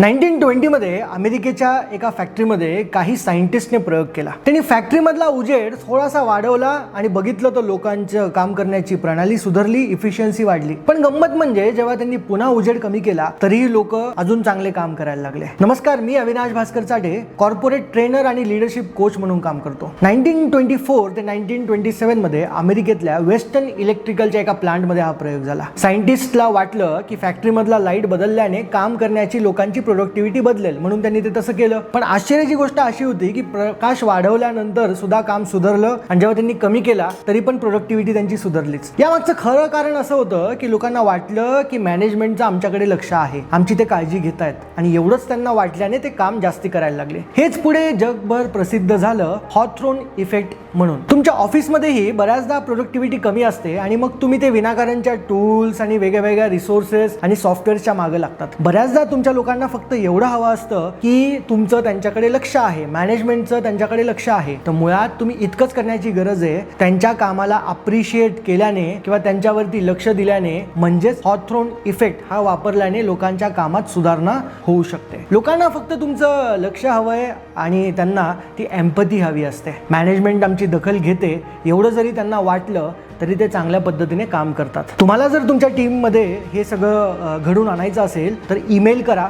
Nineteen ट्वेंटीमध्ये अमेरिकेच्या एका फॅक्टरीमध्ये काही सायंटिस्टने प्रयोग केला. त्यांनी फॅक्टरीमधला उजेड थोडासा वाढवला आणि बघितलं तर लोकांचं काम करण्याची प्रणाली सुधारली इफिशियन्सी वाढली. पण गंमत म्हणजे जेव्हा त्यांनी पुन्हा उजेड कमी केला तरीही लोक अजून चांगले काम करायला लागले. नमस्कार मी अविनाश भास्कर चाटे कॉर्पोरेट ट्रेनर आणि लिडरशिप कोच म्हणून काम करतो. नाईन्टीन ट्वेंटी फोर ते नाईन्टीन ट्वेंटी सेव्हनमध्ये अमेरिकेतल्या वेस्टर्न इलेक्ट्रिकलच्या एका प्लांटमध्ये हा प्रयोग झाला. सायंटिस्टला वाटलं की फॅक्टरीमधला लाइट बदलल्याने काम करण्याची लोकांची प्रोडक्टिव्हिटी बदलेल म्हणून त्यांनी ते तसं केलं. पण आश्चर्याची गोष्ट अशी होती की प्रकाश वाढवल्यानंतर सुद्धा काम सुधारलं आणि जेव्हा त्यांनी कमी केला तरी पण प्रोडक्टिव्हिटी त्यांची सुधारलीच. यामागचं खरं कारण असं होतं की लोकांना वाटलं की मॅनेजमेंटचं आमच्याकडे लक्ष आहे. आमची ते काळजी घेत आहेत आणि एवढंच त्यांना वाटल्याने ते काम जास्ती करायला लागले. हेच पुढे जगभर प्रसिद्ध झालं हॉथ्रोन इफेक्ट म्हणून. तुमच्या ऑफिसमध्येही बऱ्याचदा प्रोडक्टिव्हिटी कमी असते आणि मग तुम्ही ते विनाकारांच्या टूल्स आणि वेगळ्या वेगळ्या रिसोर्सेस आणि सॉफ्टवेअरच्या मागे लागतात. बऱ्याचदा तुमच्या लोकांना फक्त एवढं हवं असतं की तुमचं त्यांच्याकडे लक्ष आहे मॅनेजमेंटचं त्यांच्याकडे लक्ष आहे. तर मुळात तुम्ही इतकंच करण्याची गरज आहे त्यांच्या कामाला अप्रिशिएट केल्याने किंवा त्यांच्यावरती लक्ष दिल्याने म्हणजेच हॉथ्रोन इफेक्ट हा वापरल्याने लोकांच्या कामात सुधारणा होऊ शकते. लोकांना फक्त तुमचं लक्ष हवंय आणि त्यांना ती एम्पथी हवी असते. मॅनेजमेंट आमची दखल घेते एवढं जरी त्यांना वाटलं तरी ते चांगल्या पद्धतीने काम करतात. तुम्हाला जर तुमच्या टीममध्ये हे सगळं घडून आणायचं असेल तर ईमेल करा.